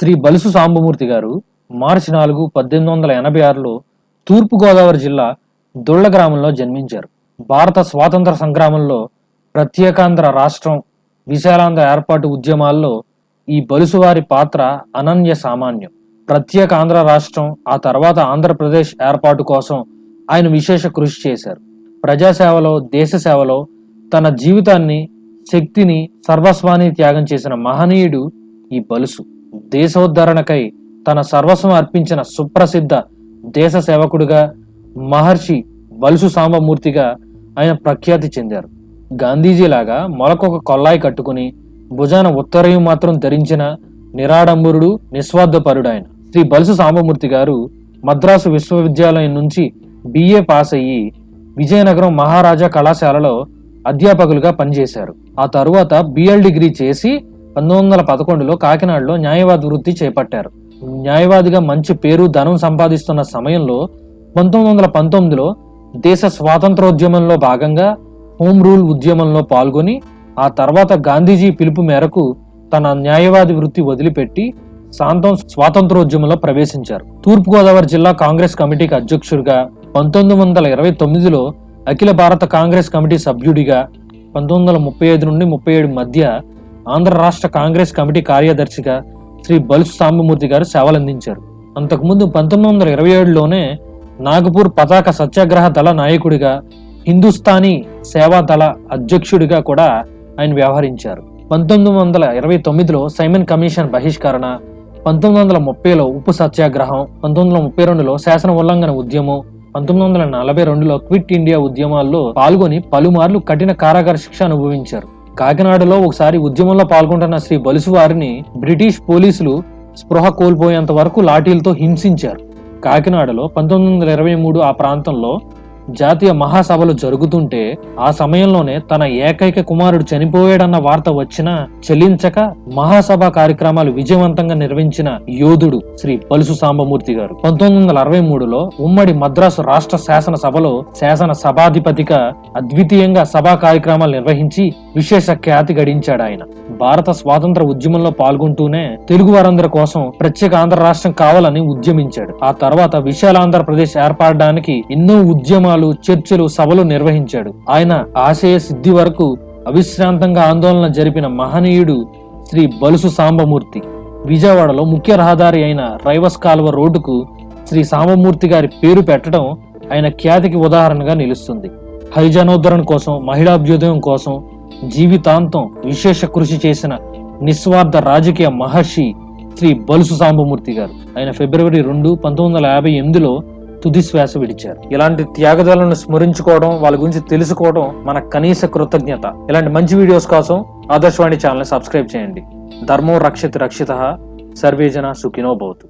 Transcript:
శ్రీ బలుసు సాంబమూర్తి గారు మార్చి నాలుగు పద్దెనిమిది వందల ఎనభై ఆరులో తూర్పుగోదావరి జిల్లా దొళ్ళ గ్రామంలో జన్మించారు. భారత స్వాతంత్ర సంగ్రామంలో ప్రత్యేకాంధ్ర రాష్ట్రం విశాలాంధ్ర ఏర్పాటు ఉద్యమాల్లో ఈ బలుసువారి పాత్ర అనన్య సామాన్యం. ప్రత్యేక ఆంధ్ర రాష్ట్రం ఆ తర్వాత ఆంధ్రప్రదేశ్ ఏర్పాటు కోసం ఆయన విశేష కృషి చేశారు. ప్రజాసేవలో దేశ సేవలో తన జీవితాన్ని శక్తిని సర్వస్వాన్ని త్యాగం చేసిన మహనీయుడు ఈ బలుసు. దేశోద్ధరణకై తన సర్వస్వం అర్పించిన సుప్రసిద్ధ దేశ సేవకుడిగా మహర్షి బలుసు సాంబమూర్తిగా ఆయన ప్రఖ్యాతి చెందారు. గాంధీజీలాగా మొలకొక కొల్లాయి కట్టుకుని భుజాన ఉత్తరయం మాత్రం ధరించిన నిరాడంబరుడు నిస్వార్థపరుడు ఆయన శ్రీ బలుసు సాంబమూర్తి గారు మద్రాసు విశ్వవిద్యాలయం నుంచి బిఏ పాస్ అయ్యి విజయనగరం మహారాజా కళాశాలలో అధ్యాపకులుగా పనిచేశారు. ఆ తరువాత బిఎల్ డిగ్రీ చేసి పంతొమ్మిది వందల పదకొండులో కాకినాడలో న్యాయవాది వృత్తి చేపట్టారు. న్యాయవాదిగా మంచి పేరు ధనం సంపాదిస్తున్న సమయంలో పంతొమ్మిది వందల పంతొమ్మిదిలో దేశ స్వాతంత్రోద్యమంలో భాగంగా హోమ్ రూల్ ఉద్యమంలో పాల్గొని ఆ తర్వాత గాంధీజీ పిలుపు మేరకు తన న్యాయవాది వృత్తి వదిలిపెట్టి సాంతం స్వాతంత్రోద్యమంలో ప్రవేశించారు. తూర్పుగోదావరి జిల్లా కాంగ్రెస్ కమిటీకి అధ్యక్షుడిగా పంతొమ్మిది వందల ఇరవై తొమ్మిదిలో అఖిల భారత కాంగ్రెస్ కమిటీ సభ్యుడిగా పంతొమ్మిది వందల ముప్పై ఐదు నుండి ముప్పై ఏడు మధ్య ఆంధ్ర రాష్ట్ర కాంగ్రెస్ కమిటీ కార్యదర్శిగా శ్రీ బలుసు సాంబమూర్తి గారు సేవలందించారు. అంతకుముందు పంతొమ్మిది వందల ఇరవై ఏడులోనే నాగపూర్ పతాక సత్యాగ్రహ దళ నాయకుడిగా హిందుస్థానీ సేవా దళ అధ్యక్షుడిగా కూడా ఆయన వ్యవహరించారు. పంతొమ్మిది వందల ఇరవై తొమ్మిదిలో సైమన్ కమిషన్ బహిష్కరణ పంతొమ్మిది వందల ముప్పైలో ఉప్పు సత్యాగ్రహం పంతొమ్మిది వందల ముప్పై రెండులో శాసన ఉల్లంఘన ఉద్యమం పంతొమ్మిది వందల నలభై రెండులో క్విట్ ఇండియా ఉద్యమాల్లో పాల్గొని పలుమార్లు కఠిన కారాగార శిక్ష అనుభవించారు. కాకినాడలో ఒకసారి ఉద్యమంలో పాల్గొంటున్న శ్రీ బలుసు వారిని బ్రిటిష్ పోలీసులు స్పృహ కోల్పోయేంత వరకు లాఠీలతో హింసించారు. కాకినాడలో పంతొమ్మిది వందల ఇరవై మూడు ఆ ప్రాంతంలో జాతీయ మహాసభలు జరుగుతుంటే ఆ సమయంలోనే తన ఏకైక కుమారుడు చనిపోయాడన్న వార్త వచ్చినా చెల్లించక మహాసభ కార్యక్రమాలు విజయవంతంగా నిర్వహించిన యోధుడు శ్రీ పలుసు సాంబమూర్తి గారు. పంతొమ్మిది వందల అరవై మూడులో ఉమ్మడి మద్రాసు రాష్ట్ర శాసన సభలో శాసన సభాధిపతిగా అద్వితీయంగా సభా కార్యక్రమాలు నిర్వహించి విశేష ఖ్యాతి గడించాడు ఆయన. భారత స్వాతంత్ర ఉద్యమంలో పాల్గొంటూనే తెలుగు వారందరి కోసం ప్రత్యేక ఆంధ్ర రాష్ట్రం కావాలని ఉద్యమించాడు. ఆ తర్వాత విశాలాంధ్రప్రదేశ్ ఏర్పడడానికి ఎన్నో ఉద్యమాలు చర్చలు సభలు నిర్వహించాడు. ఆయన ఆశయ సిద్ధి వరకు అవిశ్రాంతంగా ఆందోళన జరిపిన మహనీయుడు శ్రీ బలుసు సాంబమూర్తి. విజయవాడలో ముఖ్య రహదారి అయిన రైవస్ కాలువ రోడ్డుకు శ్రీ సాంబమూర్తి గారి పేరు పెట్టడం ఆయన ఖ్యాతికి ఉదాహరణగా నిలుస్తుంది. హరిజనోద్ధరణ కోసం మహిళాభ్యుదయం కోసం జీవితాంతం విశేష కృషి చేసిన నిస్వార్థ రాజకీయ మహర్షి శ్రీ బలుసు సాంబమూర్తి గారు. ఆయన ఫిబ్రవరి రెండు పంతొమ్మిది వందల యాభై ఎనిమిదిలో తుది శ్వాస విడిచారు. ఇలాంటి త్యాగదాలను స్మరించుకోవడం వాళ్ళ గురించి తెలుసుకోవడం మన కనీస కృతజ్ఞత. ఇలాంటి మంచి వీడియోస్ కోసం ఆదర్శవాణి ఛానల్ సబ్స్క్రైబ్ చేయండి. ధర్మో రక్షిత రక్షిత. సర్వేజన సుఖినో భవతు.